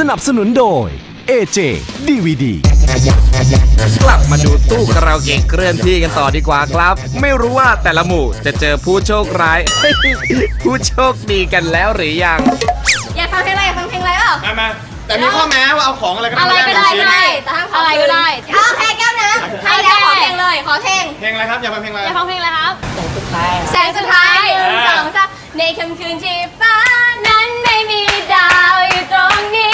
สนับสนุนโดย AJ DVD กลับมาดูตู้คาราโอเกะเคลื่อนที่กันต่อดีกว่าครับ ไม่รู้ว่าแต่ละหมู่จะเจอผู้โชคร้าย ผู้โชคดีกันแล้วหรือยัง อยากฟังเพลงอะไรอยากฟังเพลงอะไรเปล่ามามาแต่มีข้อแม้ว่าเอาของอะไรก็อะไรก็ได้ม่ก็ได้แต่ห้ามขออะไรก็ได้เอาเพลงแก้วนะให้แล้วขอเพลงเลย ขอเพลง เพลงอะไรครับอยากฟังเพลงอะไรอยากฟังเพลงอะไรครับ แสงสุดท้ายหนึ่งสองสามในค่ำคืนที่ฟ้านั้นไม่มีดาวอยู่ตรงนี้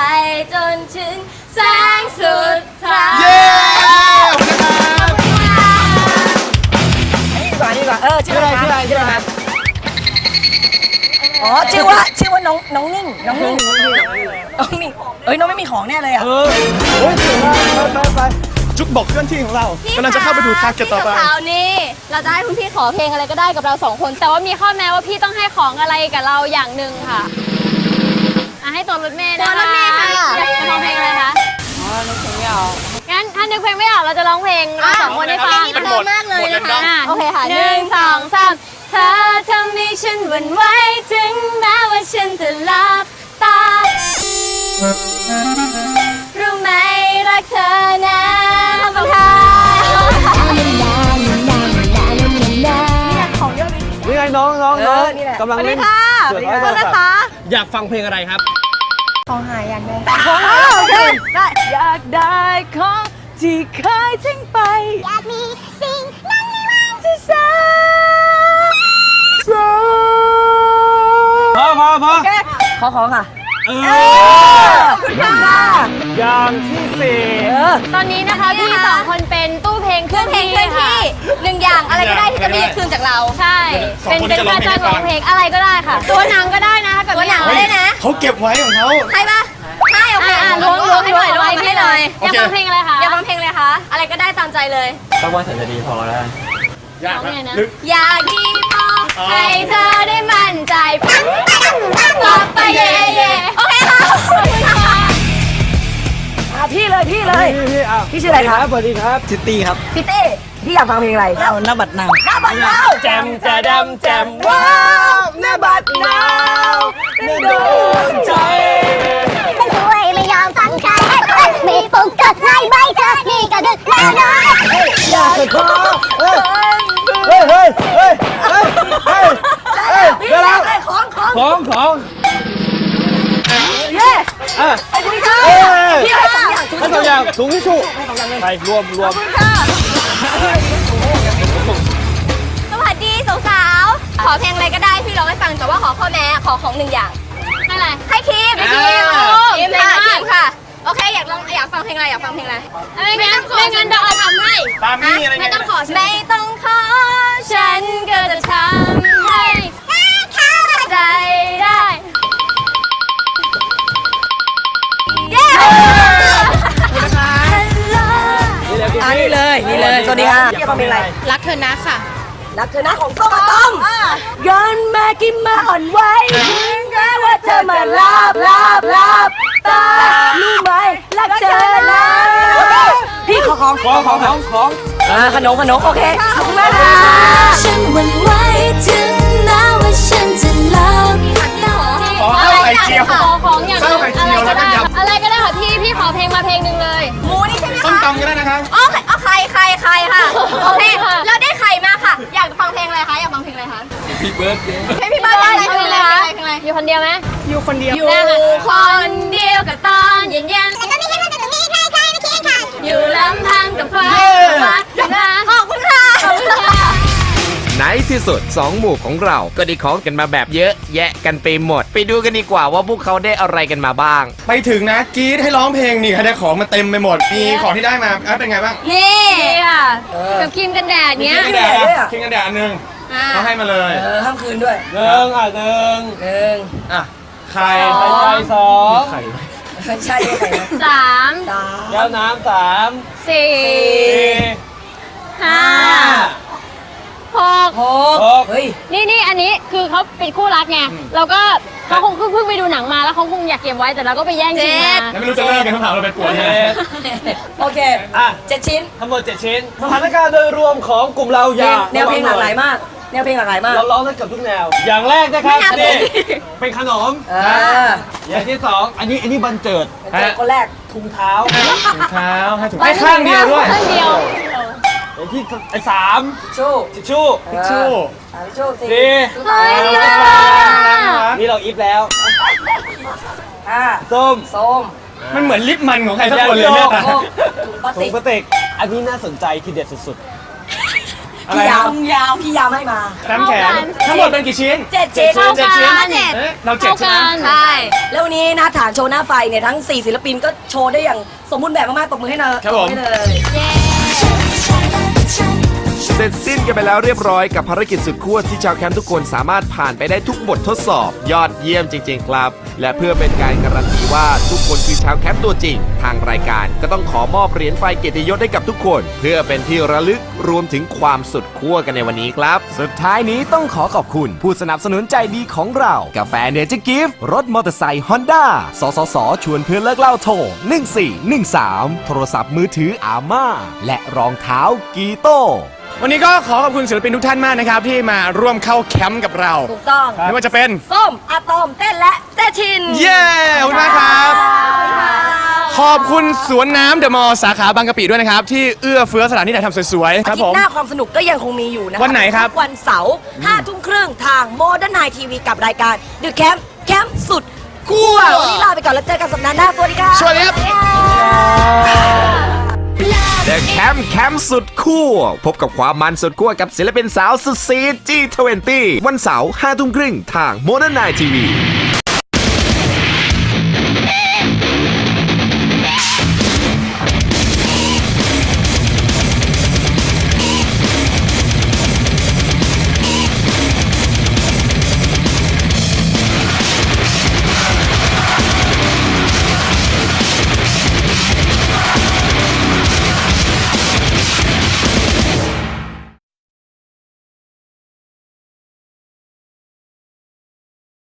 ไปจนถึงแสงสุดท้ายเย้ขอบคุณนะครับนี่ดีกว่านี่ดีกว่าเออชื่ออะไรชื่ออะไรชื่ออะไรครับอ๋อชื่อว่าชื่อว่าน้องน้องนิ่งน้องนิ่งน้องนิ่งเอ้ยน้องไม่มีของแน่เลยอะโอ้ยเก่งมากไปไปจุดบอกเคลื่อนที่ของเรากำลังจะเข้าไปดูทาร์เก็ตต่อไปพี่สาวๆนี่เราจะให้คุณพี่ขอเพลงอะไรก็ได้กับเราสองคน แต่ว่ามีข้อแม้ว่าพี่ต้องให้ของอะไรกับเราอย่างหนึ่งค่ะ อะให้ตัวรถเมย์นะคะตัวรถเมย์ค่ะ อยากจะร้องเพลงอะไรคะอ๋อนึกเพลงไม่ออกงั้นถ้านึกเพลงไม่ออกเราจะร้องเพลงเราสองคนให้ฟังเพลงนี้เพลินมากเลยนะคะอะโอเคค่ะหนึ่งสองสามเธอทำให้ฉันหวั่นไหวถึงแม้ว่าฉันจะหลับตา รู้ไหมรักเธอนะขอบคุณค่ะนี่ไงน้องน้องเอน้องอนี่แหละกำลังเล่นสวัสดีค่ะเปิดโทรศัพท์นะคะ อยากฟังเพลงอะไรครับ ของหายอยากได้ของหายโอเคได้อยากได้ของที่เคยทิ้งไป อยากมีสิ่งนั้นในวันที่แสนพอพอพอขอของค่ะเอเอออขอบคุณค่ะอย่างที่สี่เออตอนนี้นะคะพี่สองคนเป็นตู้เพลงเคเครื่รื่อองงเพลงที่เคลื่อนที่หนึ่งอย่างอะไรก็ได้ที่ จะไม่ยึดคืนจากเรา ใช่เป็นเป็นค่าจ้างร้องเพลงอะไรก็ได้ค่ะ ตัวหนังก็ได้นะกับตัวหนังไม่ก็อยากได้นะเขาเก็บไว้ของเขา ใช่ปะใช่โอเคอ่าล้วงล้วงให้ล้วหงน่อยไว้ล้วงให้ให้เลเลยยอยากฟังเพลงอะไรคะอยากฟังเพลงเลยคะ อะไรก็ได้ตามใจเลย ต้องว่าสัญญาดีพอแล้ว ยากร้องไงนะลึก อยากดีพอให้เธอได้มั่นใจปั๊บปั๊บไปเย่เย่โอเคค่ะขอบคุณค่ะอะพี่เลยพี่เลย พี่พี่อ้าวพี่ชื่ออะไรครับสวัสดีครับทิตตี้ครับพี่เต้ พี่อยากฟังเพลงอะไรเอาหน้าบัดนาวหน้าบัดนาวแจมจะดำแจมว้าวหน้าบัดนาวในดวงใจไม่ช่วยไม่ยอมฟังใครมีปุ่มกดไลค์ใบเธอนี่ก็ดึกแล้วนะอยากจะขอเฮ้ยเฮ้ยเฮ้ยเฮ้ยเฮ้ยเฮ้ยเฮ้ยพี่เดี๋ยวอยาแล้กวได้ของของของของเย้ สองอย่างถุงทิชชู่ไปรวมรวมสวัสดีสาวๆขอเพลงอะไรก็ได้พี่ร้องให้ฟังแต่ว่าขอข้อแม้ขอของหนึ่งอย่างให้อะไรให้คีมให้คีมอ่าโอ้คีมเก่งค่ะมากคีมค่ะโอเคอยากลองอยากฟังเพลงอะไรอยากฟังเพลงอะไรไม่งั้นไม่งั้นเดี๋ยวเอาทำให้ปามี่อะไรไม่ต้องขอไม่ต้องขอฉันก็จะทำให้เขาใจได้ นี่เลย นี่เลยสวัสดีค่ะพี่อยากฟังเพลงอะไร รักเธอนะค่ะ รักเธอนะของส้มต้มย้อนมากินมาอ่อนไหวแค่ว่าเธอมาลาบลาบลาบตารู้ไหมรักเธอนะพี่ขอของ ของของของของอ่าขนมขนมโอเคขอบคุณมากค่ะฉันหวั่นไหวถึงแม้ว่าฉันจะหลับตาขอข้าวไข่เจียว ไข่ไข่ค่ะ โอเค เราได้ไข่มาค่ะ อยากฟังเพลงอะไรคะ อยากฟังเพลงอะไรคะ พี่เบิร์ดเพลงพี่บ้านอะไรเพลงอะไรเพลงอะไรเพลงอะไร อยู่คนเดียวไหมอยู่คนเดียวคนเดียวกับตอนเย็นเย็นแต่ก็ไม่ใช่ว่าจะมีใครใครมาเคียงข้างๆอยู่ลำพังกับความรักนะขอบคุณค่ะ ขอบคุณค่ะ ในที่สุดสองหมู่ของเราก็ได้ของกันมาแบบเยอะ แยะกันไปหมด ไปดูกันดีกว่าว่าพวกเขาได้อะไรกันมาบ้าง ไปถึงนะกรีดให้ร้องเพลงนี่ค่ะได้ของมาเต็มไปหมด มีของที่ได้มาอะเป็นไงบ้างนี่นี่ค่ะกับครีมกันแดดเนี้ย ครีมกันแดดนะครีมกันแดดอันหนึงอ่า เขาให้มาเลยเออห้ามคืนด้วยหนึ่งอะหนึ่งหนึ่งอะไข่ไข่ไก่สองไม่ใช่ไม่ใช่นะสามสามแก้วน้ำสามสี่สี่ห้า ห กหกเฮ้ย นี่นี่อันนี้คือเขาเป็นคู่รักไงเราก็เขาคงเพิ่งไปดูหนังมาแล้วเขาคงอยากเก็บไว้แต่เราก็ไปแย่งชิงมาแล้วไม่รู้จะเลิกกันทั้งเผาเราไปปวดเจ็เลยดโอเคอะเจ็ดชิ้นทั้งหมดเจ็ดชิ้นสถานการณ์โดยรวมของกลุ่มเราอเพลย่างแนวเพลงหลากหลายมากแนวเพลงหลากหลายมากเราร้องได้เกือบทุกแนว อย่างแรกนะครับนี่เป็นขนมเอออย่างที่สองอันนี้อันนี้บันเจิดเจอคนแรกถุงเท้าถุงเท้าให้ถูกให้ข้างเดียวด้วยข้างเดียว อย่างที่ไอ้สามชู้ทิชชู่ทิชชู่สามชู้สี่สี่เฮ้ยดีมากนี่เราอิฟแล้วห้าส้มส้มมันเหมือนลิปมันของใครสักคนเลยเนี่ยหกถุงพลาสถุติงกพลาสติกอันนี้น่าสนใจทีเด็ดสุดอะไรพี่คยารัวบยาวพี่ยาวให้มาน้ำแข็งทั้งหมดเป็นกี่ชิ้นเจ็ดชิ้นเท่ากันเอ๊ะเราเจ็ดเท่าใช่ไหมกันใช่แล้ววันนี้นะฐานโชว์หน้าไฟเนี่ยทั้ง 4 ศิลปินก็โชว์ได้อย่างสมบูรณ์แบบมากๆตบมือให้เนยครับผมตให้เลยเสร็ จสิ้นกันไปแล้วเรียบร้อยกับภารกิจสุดขั้วที่ชาวแคมป์ทุกคนสามารถผ่านไปได้ทุกบททดสอบ ยอดเยี่ยมจริง ๆ ครับ และเพื่อเป็นการการันตีว่าทุกคนคือชาวแคมป์ตัวจริง ทางรายการก็ต้องขอมอบเหรียญไฟเกียรติยศให้กับทุกคน เพื่อเป็นที่ระลึกรวมถึงความสุดขั้วกันในวันนี้ครับ สุดท้ายนี้ต้องขอขอบคุณ ผู้สนับสนุนใจดีของเรา กาแฟเนเจอร์กิฟต์รถมอเตอร์ไซค์ฮอนด้าสสสชวนเพื่อนเลิกเล่าโทร1413 โทรศัพท์มือถืออาม่าและรองเท้ากีโต้ วันนี้ก็ขอขอบคุณศิลปินทุกท่านมากนะครับที่มาร่วมเข้าแคมป์กับเราถูกต้อง ไม่ว่าจะเป็น ส้มอะตอมเต้นและเต้ชินเย้ขอบคุณมากครับ ขอบคุณสวนน้ำเดอะมอลล์สาขาบางกะปิด้วยนะครับ ที่เอื้อเฟื้อสถานที่ถ่ายทำสวยๆครับอาทิผตมย์หน้าความสนุกก็ยังคงมีอยู่นะคะวันไหนครับ ทุกวันเสาร์5ทุ่มครึ่งทางโมเดิร์นไนทีวีกับรายการดึกแคมป์แคมป์สุดขั้ววันนี้ลาไปก่อนแล้วเจอกันสัปดาห์หน้าสวัสดีค่ะ สวัสดีครับ The Camp แคมป์สุดคู่ พบกับความมันสุดคั่วกับศิลปินสาวสุดซีดจีทเวนตี้วันเสาร์ห้าทุ่มครึ่งทางโมเดิร์นไนทีวี